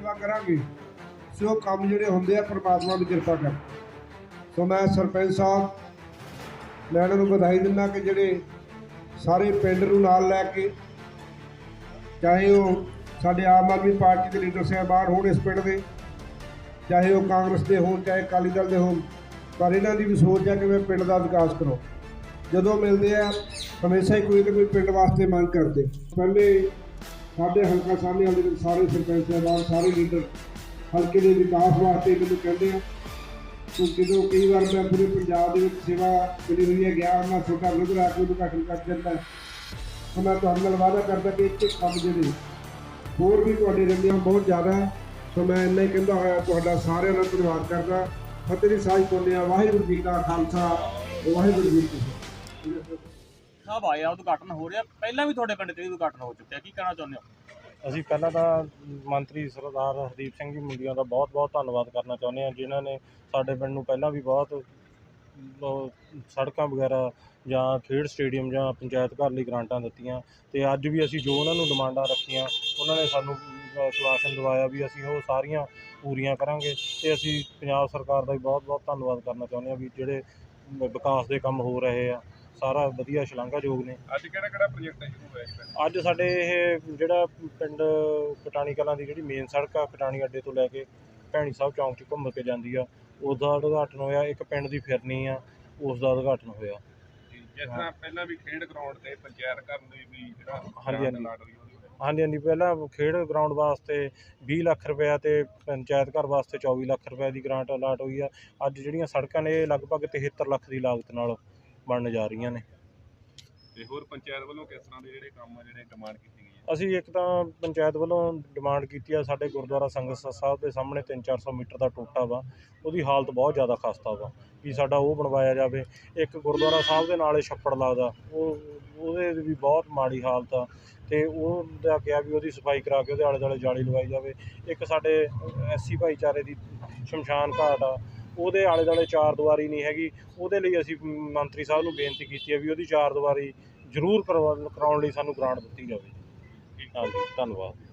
ਸੇਵਾ ਕਰਾਂਗੇ, ਸੋ ਕੰਮ ਜਿਹੜੇ ਹੁੰਦੇ ਆ ਪ੍ਰਮਾਤਮਾ ਦੀ ਕਿਰਪਾ ਕਰ। ਸੋ ਮੈਂ ਸਰਪੰਚ ਸਾਹਿਬ ਮੈਂ ਇਹਨਾਂ ਨੂੰ ਵਧਾਈ ਦਿੰਦਾ ਕਿ ਜਿਹੜੇ ਸਾਰੇ ਪਿੰਡ ਨੂੰ ਨਾਲ ਲੈ ਕੇ ਚਾਹੇ ਉਹ ਸਾਡੇ ਆਮ ਆਦਮੀ ਪਾਰਟੀ ਦੇ ਲੀਡਰ ਸਾਹਿਬਾਨ ਹੋਣ ਇਸ ਪਿੰਡ ਦੇ, ਚਾਹੇ ਉਹ ਕਾਂਗਰਸ ਦੇ ਹੋਣ, ਚਾਹੇ ਅਕਾਲੀ ਦਲ ਦੇ ਹੋਣ, ਪਰ ਇਹਨਾਂ ਦੀ ਵੀ ਸੋਚ ਹੈ ਕਿ ਮੈਂ ਪਿੰਡ ਦਾ ਵਿਕਾਸ ਕਰੋ। ਜਦੋਂ ਮਿਲਦੇ ਆ, ਹਮੇਸ਼ਾ ਹੀ ਕੋਈ ਨਾ ਕੋਈ ਪਿੰਡ ਵਾਸਤੇ ਮੰਗ ਕਰਦੇ। ਪਹਿਲੇ ਸਾਡੇ ਹਲਕਾ ਸਾਹਮਣੇ ਦੇ ਸਾਰੇ ਸਰਪੰਚ ਸਾਹਿਬਾਨ, ਸਾਰੇ ਲੀਡਰ ਹਲਕੇ ਦੇ ਵਿਕਾਸ ਵਾਸਤੇ ਮੈਨੂੰ ਕਹਿੰਦੇ ਆ, ਕਿ ਜਦੋਂ ਕਈ ਵਾਰ ਮੈਂ ਪੂਰੇ ਪੰਜਾਬ ਦੇ ਵਿੱਚ ਸੇਵਾ ਮਿਲੀ ਹੋਈ ਹੈ, ਗਿਆ ਉਹਨਾਂ ਛੋਟਾ ਰੁੱਧ ਰਾ ਕੇ ਉਦਘਾਟਨ ਕਰ ਦਿੰਦਾ ਸੋ ਮੈਂ ਤੁਹਾਨੂੰ ਨਾਲ ਵਾਅਦਾ ਕਰਦਾ ਕਿ ਇੱਕ ਇੱਕ ਕੰਮ ਜਿਹੜੇ ਹੋਰ ਵੀ ਤੁਹਾਡੇ ਰਹਿੰਦੇ ਹਨ ਬਹੁਤ ਜ਼ਿਆਦਾ ਹੈ। ਸੋ ਮੈਂ ਇੰਨਾ ਹੀ ਕਹਿੰਦਾ ਹੋਇਆ, ਤੁਹਾਡਾ ਸਾਰਿਆਂ ਦਾ ਧੰਨਵਾਦ ਕਰਦਾ ਫਤਿਹ ਦੀ ਸਾਜ ਪਾਉਂਦੇ ਆ, ਵਾਹਿਗੁਰੂ ਜੀ ਕਾ ਖਾਲਸਾ, ਵਾਹਿਗੁਰੂ ਜੀ ਕੀ ਫਤਿਹ ਸਾਹਿਬ ਆਇਆ ਉਦਘਾਟਨ ਹੋ ਰਿਹਾ। ਪਹਿਲਾਂ ਵੀ ਤੁਹਾਡੇ ਪਿੰਡ 'ਚ ਇਹ ਉਦਘਾਟਨ ਹੋ ਚੁੱਕਿਆ, ਕੀ ਕਹਿਣਾ ਚਾਹੁੰਦੇ ਹੋ? ਅਸੀਂ ਪਹਿਲਾਂ ਤਾਂ ਮੰਤਰੀ ਸਰਦਾਰ ਹਰਦੀਪ ਸਿੰਘ ਜੀ ਮੁੰਡੀਆਂ ਦਾ ਬਹੁਤ-ਬਹੁਤ ਧੰਨਵਾਦ ਕਰਨਾ ਚਾਹੁੰਦੇ ਹਾਂ, ਜਿਨ੍ਹਾਂ ਨੇ ਸਾਡੇ ਪਿੰਡ ਨੂੰ ਪਹਿਲਾਂ ਵੀ ਬਹੁਤ ਉਹ ਸੜਕਾਂ ਵਗੈਰਾ ਜਾਂ ਖੇਡ ਸਟੇਡੀਅਮ ਜਾਂ ਪੰਚਾਇਤ ਘਰ ਲਈ ਗ੍ਰਾਂਟਾਂ ਦਿੱਤੀਆਂ ਤੇ ਅੱਜ ਵੀ ਅਸੀਂ ਜੋ ਉਹਨਾਂ ਨੂੰ ਡਿਮਾਂਡਾਂ ਰੱਖੀਆਂ, ਉਹਨਾਂ ਨੇ ਸਾਨੂੰ ਸਵਾਸ਼ਨ ਦਿਵਾਇਆ ਵੀ ਅਸੀਂ ਉਹ ਸਾਰੀਆਂ ਪੂਰੀਆਂ ਕਰਾਂਗੇ ਤੇ ਅਸੀਂ ਪੰਜਾਬ ਸਰਕਾਰ ਦਾ ਵੀ ਬਹੁਤ-ਬਹੁਤ ਧੰਨਵਾਦ ਕਰਨਾ ਚਾਹੁੰਦੇ ਹਾਂ ਵੀ ਜਿਹੜੇ ਵਿਕਾਸ ਦੇ ਕੰਮ ਹੋ ਰਹੇ ਆ ਸਾਰਾ ਵਧੀਆ ਸ਼ਲਾਘਾਯੋਗ ਨੇ ਅੱਜ ਕਿਹੜਾ ਕਿਹੜਾ ਪ੍ਰੋਜੈਕਟ ਸ਼ੁਰੂ ਹੋਇਆ ਜੀ ਪਿੰਡ? ਅੱਜ ਸਾਡੇ ਇਹ ਜਿਹੜਾ ਪਿੰਡ ਕਟਾਣੀ ਕਲਾਂ ਦੀ ਜਿਹੜੀ ਮੇਨ ਸੜਕ ਆ ਕਟਾਣੀ ਅੱਡੇ ਤੋਂ ਲੈ ਕੇ ਭੈਣੀ ਸਾਹਿਬ ਚੌਂਕ 'ਚ ਘੁੰਮ ਕੇ ਜਾਂਦੀ ਆ ਉਸ ਦਾ ਉਦਘਾਟਨ ਹੋਇਆ ਇੱਕ ਪਿੰਡ ਦੀ ਫਿਰਨੀ ਆ ਉਸ ਦਾ ਉਦਘਾਟਨ ਹੋਇਆ ਜੀ, ਜਿਸ ਤਰ੍ਹਾਂ ਪਹਿਲਾਂ ਵੀ ਖੇਡ ਗਰਾਊਂਡ ਤੇ ਪੰਚਾਇਤ ਘਰ ਦੀ ਵੀ ਜਿਹੜਾ ਹਾਂਜੀ, ਹਾਂਜੀ। ਲਾਟ ਹੋਈ ਉਹਦੀ ਹੋਈ। ਹਾਂਜੀ ਹਾਂਜੀ ਪਹਿਲਾਂ ਖੇਡ ਗਰਾਊਂਡ ਵਾਸਤੇ 20 ਲੱਖ ਰੁਪਇਆ ਤੇ ਪੰਚਾਇਤ ਘਰ ਵਾਸਤੇ 24 ਲੱਖ ਰੁਪਏ ਦੀ ਗ੍ਰਾਂਟ ਅਲਾਟ ਹੋਈ ਆ ਅੱਜ ਜਿਹੜੀਆਂ ਸੜਕਾਂ ਨੇ ਇਹ ਲਗਭਗ 73 ਲੱਖ ਦੀ ਲਾਗਤ ਨਾਲ ਬਣਨ ਜਾ ਰਹੀਆਂ ਨੇ। ਤੇ ਹੋਰ ਪੰਚਾਇਤ ਵੱਲੋਂ ਕਿਸ ਤਰ੍ਹਾਂ ਦੇ ਜਿਹੜੇ ਕੰਮ ਆ ਜਿਹੜੇ ਡਿਮਾਂਡ ਕੀਤੀ ਗਈ ਹੈ ਅਸੀਂ ਇੱਕ ਤਾਂ ਪੰਚਾਇਤ ਵੱਲੋਂ ਡਿਮਾਂਡ ਕੀਤੀ ਆ ਸਾਡੇ ਗੁਰਦੁਆਰਾ ਸੰਗਤ ਸਾਹਿਬ ਦੇ ਸਾਹਮਣੇ 3-400 ਮੀਟਰ ਦਾ ਟੋਟਾ ਵਾ ਉਹਦੀ ਹਾਲਤ ਬਹੁਤ ਜ਼ਿਆਦਾ ਖਸਤਾ ਵਾ ਵੀ ਸਾਡਾ ਉਹ ਬਣਵਾਇਆ ਜਾਵੇ। ਇੱਕ ਗੁਰਦੁਆਰਾ ਸਾਹਿਬ ਦੇ ਨਾਲ ਹੀ ਛੱਪੜ ਲੱਗਦਾ ਉਹ ਉਹਦੇ ਵੀ ਬਹੁਤ ਮਾੜੀ ਹਾਲਤ ਆ ਤੇ ਉਹ ਦਾ ਕਿਹਾ ਵੀ ਉਹਦੀ ਸਫ਼ਾਈ ਕਰਾ ਕੇ ਉਹਦੇ ਆਲੇ ਦੁਆਲੇ ਜਾਲੀ ਲਗਾਈ ਜਾਵੇ। ਇੱਕ ਸਾਡੇ ਐਸਸੀ ਭਾਈਚਾਰੇ ਦੀ ਸ਼ਮਸ਼ਾਨ ਘਾਟ ਆ ਉਹਦੇ ਆਲੇ ਦੁਆਲੇ ਚਾਰ ਦੀਵਾਰੀ ਨਹੀਂ ਹੈਗੀ। ਉਹਦੇ ਲਈ ਅਸੀਂ ਮੰਤਰੀ ਸਾਹਿਬ ਨੂੰ ਬੇਨਤੀ ਕੀਤੀ ਹੈ ਵੀ ਉਹਦੀ ਚਾਰ ਦੀਵਾਰੀ ਜ਼ਰੂਰ ਕਰਵਾ- ਕਰਾਉਣ ਲਈ ਸਾਨੂੰ ਗ੍ਰਾਂਟ ਦਿੱਤੀ ਜਾਵੇ। ਹਾਂਜੀ, ਧੰਨਵਾਦ।